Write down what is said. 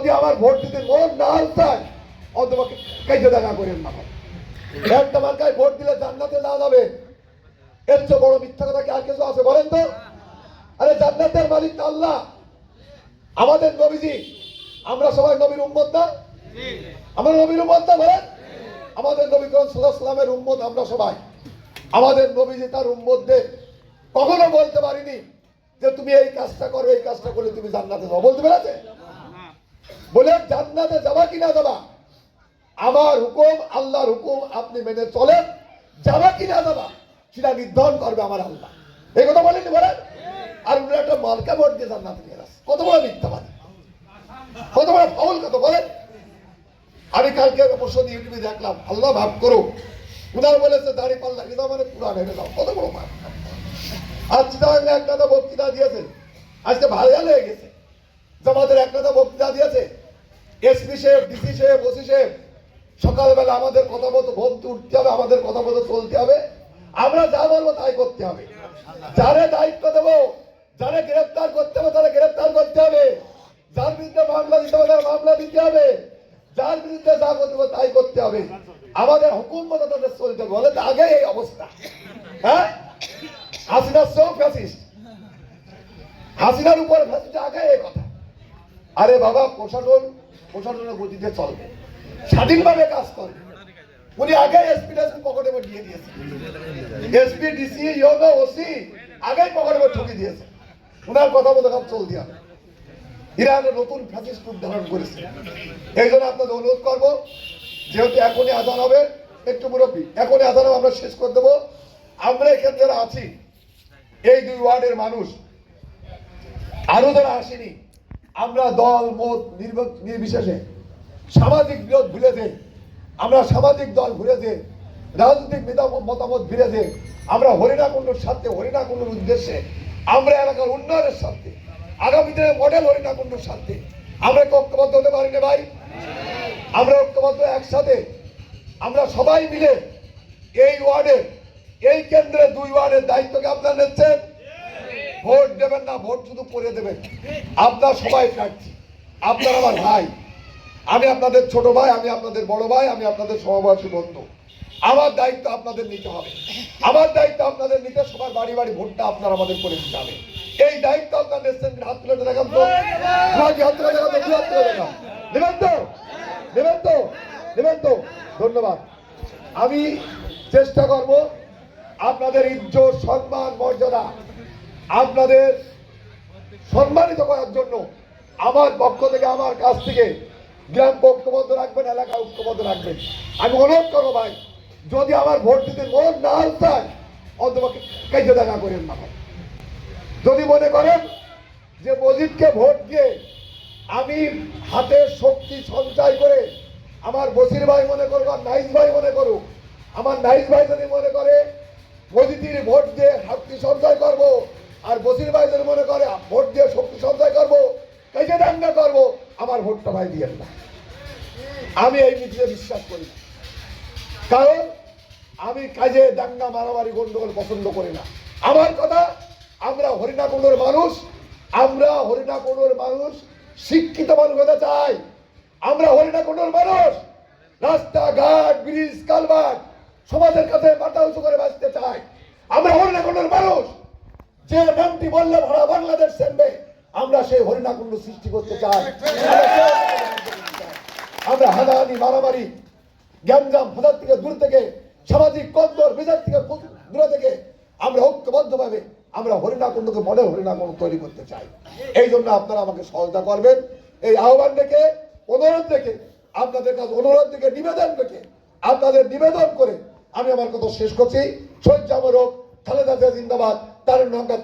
যদি আমার ভোট দিতে মন না চায়, অথবা কাইতে দেখা করেন না। একটা মার্কায় ভোট দিলে জান্নাতে না যাবে এর চেয়ে বড় মিথ্যা কথা কি আর কিছু আছে বলেন তো? আরে জান্নাতের মালিক আল্লাহ। আমাদের নবীজি, আমরা সবাই নবীর উম্মত না? আমরা নবীর উম্মত না বলেন? আমাদের নবী করিম সাল্লাল্লাহু উম্মত আমরা সবাই। আমাদের নবীজি তার উম্মতদের কখনো বলতে পারিনি যে তুমি এই কাজটা করো, এই কাজটা করলে তুমি জান্নাতে যাও। বলতে পেরেছে? বলে জান্নাতে যাবা কি না যাবা? আমার হুকুম, আল্লাহর হুকুম আপনি মেনে চলেন। যাবা কি না যাবা? সেটা নির্ধারণ করবে আমার আল্লাহ। এই কথা বলেনি বলেন? আর উনি একটা মালকা ভোট দিয়ে জান্নাতে নিয়ে আসে কত বড় মিথ্যাবাদী। কত বড় ফাউল কত বলেন? আমি কালকে অবশ্য ইউটিউবে দেখলাম। আল্লাহ ভাব করো উনার বলেছে, দাড়ি পাল্লা কিন্তু মানে পুরান হয়ে যাও কত বড় মার আর চিটাগাঙ্গে এক কথা বক্তৃতা দিয়েছে। আজকে ভালো হয়ে গেছে। জামাতের এক কথা বক্তৃতা দিয়েছে। এসপি সাহেব, ডিসি সাহেব, ওসি সাহেব, সকালবেলা আমাদের কথা মতো ঘুমতে উঠতে হবে, আমাদের কথা মতো চলতে হবে। আমরা যা বলব তাই করতে হবে। যারে দায়িত্ব দেবো, যারে গ্রেফতার করতে হবে, তারা গ্রেফতার করতে হবে। যার বিরুদ্ধে মামলা দিতে হবে, তার মামলা দিতে হবে। যার বিরুদ্ধে যা করতে হবে, তাই করতে হবে। আমাদের হুকুম মতো তাদের চলতে হবে, বলে আগে এই অবস্থা। হ্যাঁ? হাসিনার সব ফ্যাসিস্ট হাসিনার উপর ফ্যাসিস্ট আগে এই কথা। আরে বাবা, প্রশাসন, প্রশাসনের গতিতে চলবে। স্বাধীনভাবে কাজ করবে। উনি আগে এসপি পকেটে দিয়ে দিয়েছে। এসপি ডিসি ইয়োনো ওসি আগে পকেটে করে ঠুকে দিয়েছে। উনার কথা মতো কাজ চলতে হবে। ইরান নতুন ফ্যাসিস্ট রূপ ধারণ করেছে। এই জন্য আপনাদের অনুরোধ করব, যেহেতু এখনই আজান হবে, একটু মুরব্বী, এখনই আজান হবে, আমরা শেষ করে দেবো। আমরা এখানে যারা আছি, এই দুই ওয়ার্ডের মানুষ আরও যারা আসেনি আমরা দল, মত নির্ব- নির্বিশেষে সামাজিক বিরোধ ভুলে যে আমরা সামাজিক দল ভুলে যে রাজনৈতিক মেধা- মতামত যে আমরা হরিণাকুণ্ডুর স্বার্থে, হরিণাকুণ্ডুর উদ্দেশ্যে আমরা এলাকার উন্নয়নের স্বার্থে, আগামী দিনে মডেল হরিণাকুণ্ডুর স্বার্থে আমরা ঐক্যবদ্ধ হতে পারি না ভাই? আমরা ঐক্যবদ্ধ একসাথে, আমরা সবাই মিলে এই ওয়ার্ডের এই কেন্দ্রে দুই ওয়ার্ডের দায়িত্বকে আপনারা নিচ্ছেন। ভোট দেবেন না, ভোট শুধু করে দেবেন। আপনার সবাই প্রার্থী, আপনার আমার ভাই। আমি আপনাদের ছোট ভাই, আমি আপনাদের বড় ভাই, আমি আপনাদের সহবাসী বন্ধু। আমার দায়িত্ব আপনাদের নিতে হবে। আমার দায়িত্ব আপনাদের নিতে সবার বাড়ি বাড়ি ভোটটা আপনার আমাদের করে দিতে হবে। এই দায়িত্ব আপনার নিচ্ছেন হাত তুলে দেখান তো। হাত তুলে দেখান তো হাত তুলে দেখান। নেবেন তো? নেবেন তো? নেবেন তো? ধন্যবাদ। আমি চেষ্টা করব আপনাদের ইজ্জত, সম্মান, মর্যাদা আপনাদের সম্মানিত করার জন্য আমার পক্ষ থেকে, আমার কাছ থেকে গ্রাম ঐক্যবদ্ধ রাখবেন, এলাকা ঐক্যবদ্ধ রাখবেন। আমি অনুরোধ করব ভাই, যদি আমার ভোট দিতে মন না চায় অথবা কাইতে দেখা করেন না যদি মনে করেন যে মজিদকে ভোট দিয়ে আমি হাতে শক্তি সঞ্চয় করে আমার বসির ভাই মনে করুক আর নাইস ভাই মনে করুক, আমার নাইস ভাই যদি মনে করে মজিদির ভোট দিয়ে শক্তি সঞ্চয় করব আর বসির ভাই যদি মনে করে ভোট দিয়ে শক্তি সঞ্চয় করব কাজে দাঙ্গা করব, আমার ভোটটা ভাই দিয়ে না আমি এই নীতিতে বিশ্বাস করি না। কারণ আমি কাজে দাঙ্গা, মারামারি, গন্ডগোল পছন্দ করি না। আমার কথা, আমরা হরিণাকুণ্ডুর মানুষ, আমরা হরিণাকুণ্ডুর মানুষ শিক্ষিত মানুষ হতে চাই। আমরা হরিণাকুণ্ডুর মানুষ। রাস্তাঘাট, ব্রিজ কালভার্ট সমাজের কাছে মাথা উঁচু করে বাঁচতে চাই। যে নামটি বললে ভরা বাংলাদেশ সেনবে, আমরা সেই হরিণাকুণ্ড সৃষ্টি করতে চাই। আমরা হানাহানি, মারামারি গ্যামজাম ফাদার থেকে দূর থেকে, সামাজিক কন্দর বেজার থেকে দূরে থেকে আমরা ঐক্যবদ্ধভাবে আমরা হরিণাকুণ্ডকে মডেল হরিণাকুণ্ড তৈরি করতে চাই। এই জন্য আপনারা আমাকে সহায়তা করবেন। এই আহ্বান রেখে অনুরোধ রেখে আপনাদের কাছে অনুরোধ থেকে নিবেদন রেখে আপনাদের নিবেদন করে আমি আমার কথা শেষ করছি। শহীদ জামরক খালেদা জিয়া জিন্দাবাদ। তার নঙ্কা